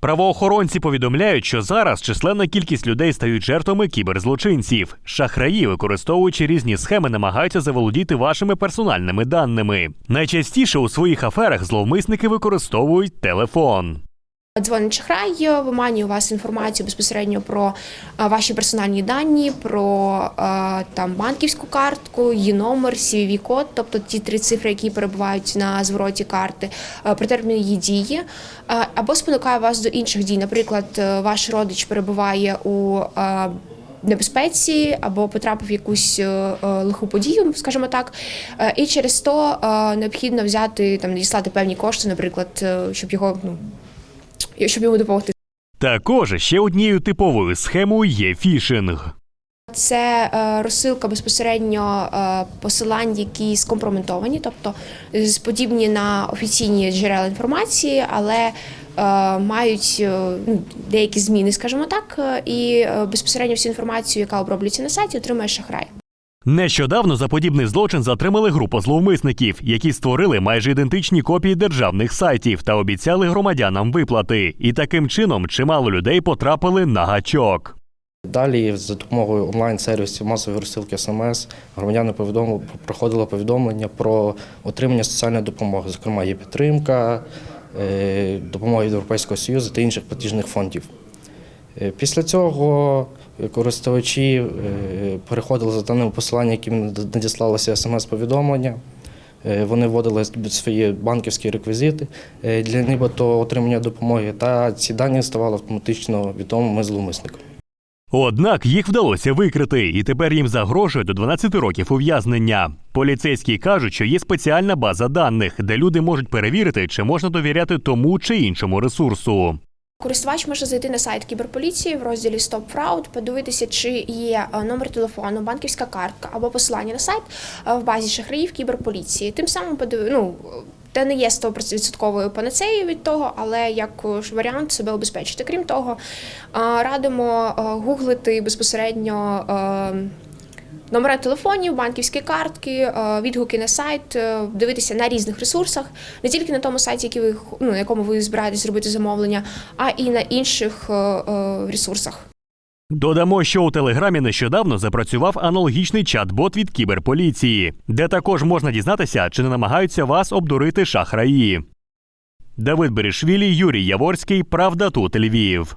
Правоохоронці повідомляють, що зараз численна кількість людей стають жертвами кіберзлочинців. Шахраї, використовуючи різні схеми, намагаються заволодіти вашими персональними даними. Найчастіше у своїх аферах зловмисники використовують телефон. Дзвонить шахрай, виманює у вас інформацію безпосередньо про ваші персональні дані, про там банківську картку, її номер, cvv код тобто ті три цифри, які перебувають на звороті карти, про термін її дії, або спонукає вас до інших дій. Наприклад, е, ваш родич перебуває у Небезпеці або потрапив в якусь е, е, лиху подію, скажімо так, Е, і через то е, необхідно взяти там надіслати певні кошти, наприклад, е, щоб його ну щоб йому допомогти. Також ще однією типовою схемою є фішинг. Це е, розсилка безпосередньо е, посилань, які скомпрометовані, тобто з- подібні на офіційні джерела інформації, але е, мають ну, деякі зміни, скажімо так, і безпосередньо всю інформацію, яка оброблюється на сайті, отримує шахрай. Нещодавно за подібний злочин затримали групу зловмисників, які створили майже ідентичні копії державних сайтів та обіцяли громадянам виплати. І таким чином чимало людей потрапили на гачок. Далі за допомогою онлайн-сервісів масової розсилки СМС громадяни повідомили проходило повідомлення про отримання соціальної допомоги. Зокрема, є підтримка, е, допомога від Європейського Союзу та інших платіжних фондів. Е, Після цього користувачі е, переходили за даними посилання, яким надіслалося смс-повідомлення. Е, Вони вводили свої банківські реквізити е, для нібито отримання допомоги, та ці дані ставали автоматично відомими зловмисникам. Однак їх вдалося викрити, і тепер їм загрожує до 12 років ув'язнення. Поліцейські кажуть, що є спеціальна база даних, де люди можуть перевірити, чи можна довіряти тому чи іншому ресурсу. Користувач може зайти на сайт кіберполіції в розділі Stop Fraud, подивитися, чи є е, номер телефону, банківська картка або посилання на сайт е, в базі шахраїв кіберполіції. Тим самим подив... ну, це не є 100% панацеєю від того, але як е, варіант себе обезпечити. Крім того, радимо гуглити безпосередньо. Номера телефонів, банківські картки, е, відгуки на сайт, е, дивитися на різних ресурсах, не тільки на тому сайті, який ви ну, на якому ви збираєтесь зробити замовлення, а і на інших е, ресурсах. Додамо, що у телеграмі нещодавно запрацював аналогічний чат-бот від кіберполіції, де також можна дізнатися, чи не намагаються вас обдурити шахраї. Давид Берішвілі, Юрій Яворський, Правда тут Львів.